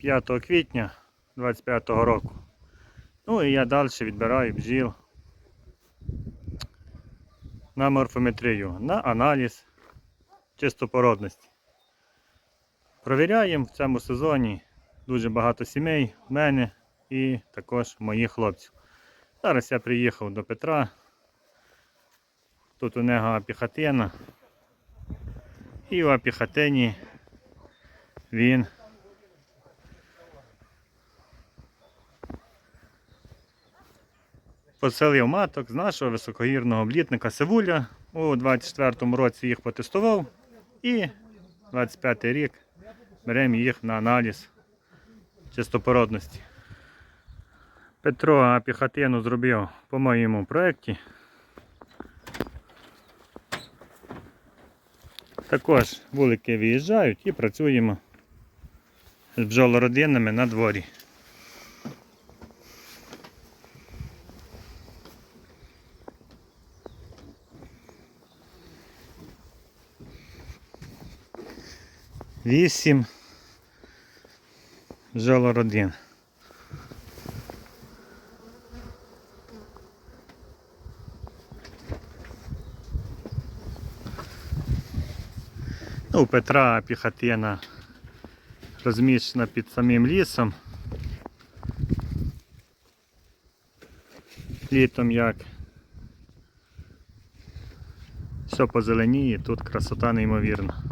5 квітня 25 року. Ну і я далі відбираю бджіл на морфометрію, на аналіз чистопородності. Провіряємо в цьому сезоні дуже багато сімей в мене і також моїх хлопців. Зараз я приїхав до Петра. Тут у нього апіхатина. І в апіхатині він поселив маток з нашого високогірного облітника Севуля. У 24-му році їх потестував і 25-й рік беремо їх на аналіз чистопородності. Петро апіхатину зробив по моєму проєкті. Також вулики виїжджають і працюємо з бджолородинами на дворі. Вісім бджолородин. Ну, у Петра піхотина розміщена під самим лісом. Літом як все позеленіє, тут красота неймовірна.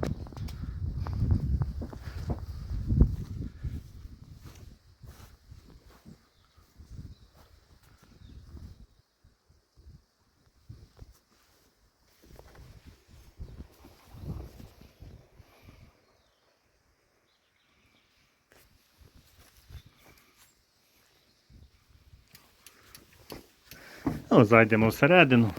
Ну, зайдемо всередину.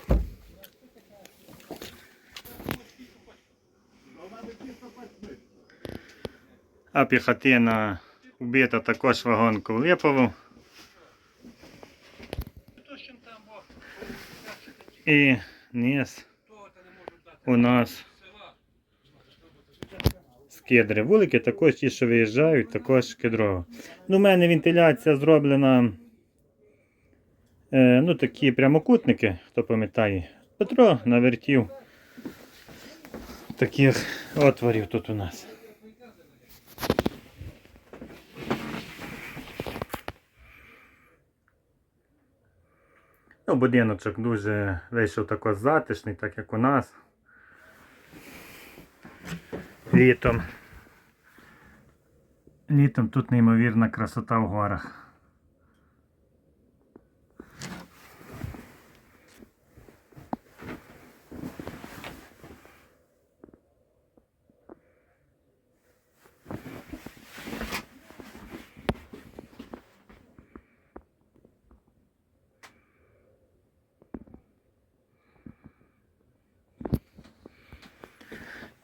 А піхотина вбита також вагонку Липову. І низ у нас з. Вулики також ті, що виїжджають, також кедрово. Ну, у мене вентиляція зроблена. Е, ну, такі прямокутники, хто пам'ятає. Петро навертів таких отворів тут у нас. Ну, будиночок дуже вийшов також затишний, так як у нас. Літом. Літом тут неймовірна красота в горах.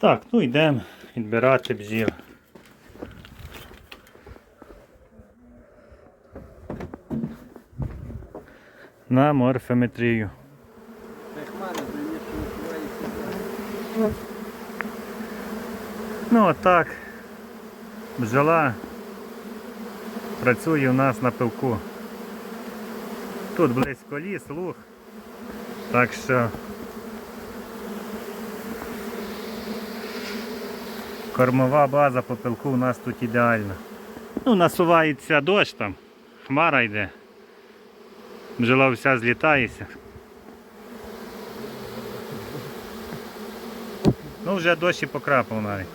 Так, ну йдемо відбирати бджіл. На морфометрію. Ну отак. Бджола працює у нас на пилку. Тут близько ліс, луг. Так що Кормова база по пилку у нас тут ідеальна. Ну, насувається дощ там, хмара йде. Бджола вся злітається. Ну вже дощ і покрапав навіть.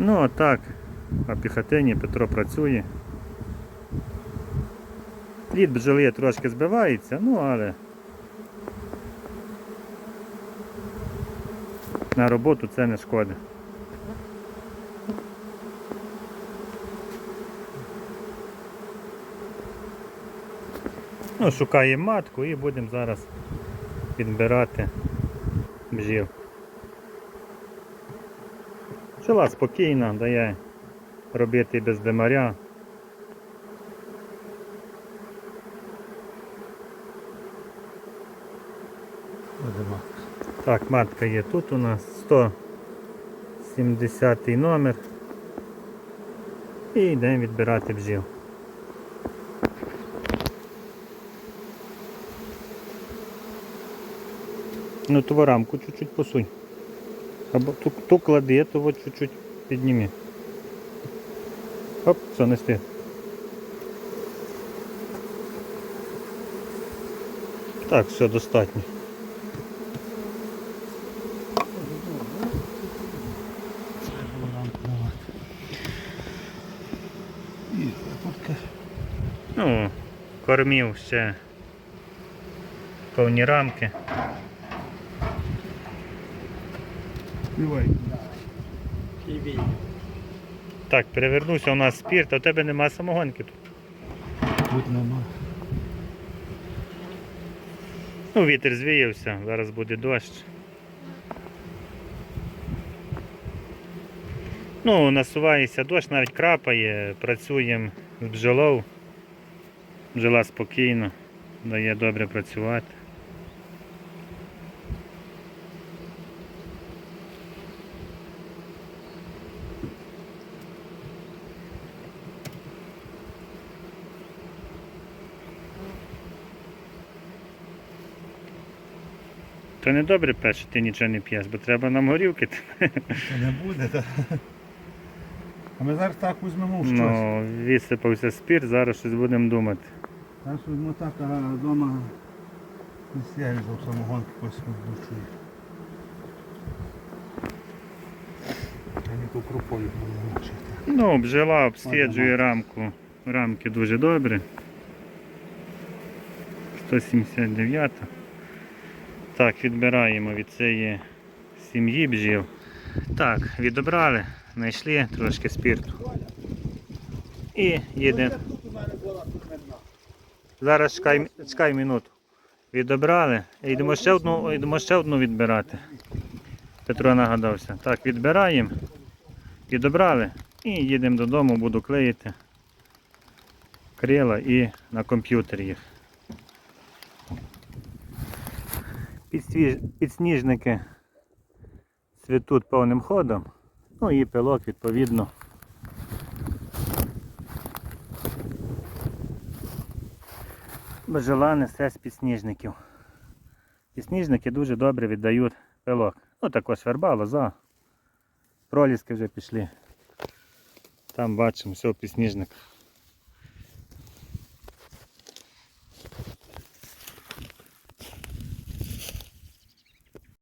Ну а так, на піхотині Петро працює. Плід бджоли трошки збивається, ну але на роботу це не шкода. Ну, шукаємо матку і будемо зараз підбирати бджіл. Пчела спокійна, дає робити без димаря. Так, матка є тут у нас 170 номер. І йдемо відбирати бджіл. Ну, ту рамку чуть-чуть посунь. Або ту, ту клади, то чуть-чуть підніми. Оп, все, не стиг. Так, все достатньо. Тут Ну, кормів ще повні рамки. Співай. Так, перевернувся у нас спірт, а у тебе нема самогонки тут. Тут нема. Ну, вітер звіявся, зараз буде дощ. Ну, насувається дощ, навіть крапає, працюємо з бджолов. Бджола спокійно, дає добре працювати. То не добре пес, що ти нічого не п'єш, бо треба нам горілки. Це не буде, так. А ми зараз так візьмемо щось. Ну, відсипався спірт, зараз щось будемо думати. Зараз візьмемо так, а вдома не я візьму самогонки відбучую. Я не по крупою буду мочити. Ну, бджола обстежує рамку. Рамки дуже добре. 179. Так, відбираємо від цієї сім'ї бджіл. Так, відібрали, знайшли трошки спірту. І їде. Зараз чекай, чекай минуту. Відібрали. І йдемо ще одну, йдемо ще одну відбирати. Петро нагадався. Так, відбираємо. Відібрали. І їдемо додому, буду клеїти крила і на комп'ютер їх. Підсвіж- Підсніжники цвітуть повним ходом. Ну і пилок відповідно. Бджола несе з підсніжників. Підсніжники дуже добре віддають пилок. Ну також верба, лоза. Проліски вже пішли. Там бачимо, все в підсніжниках.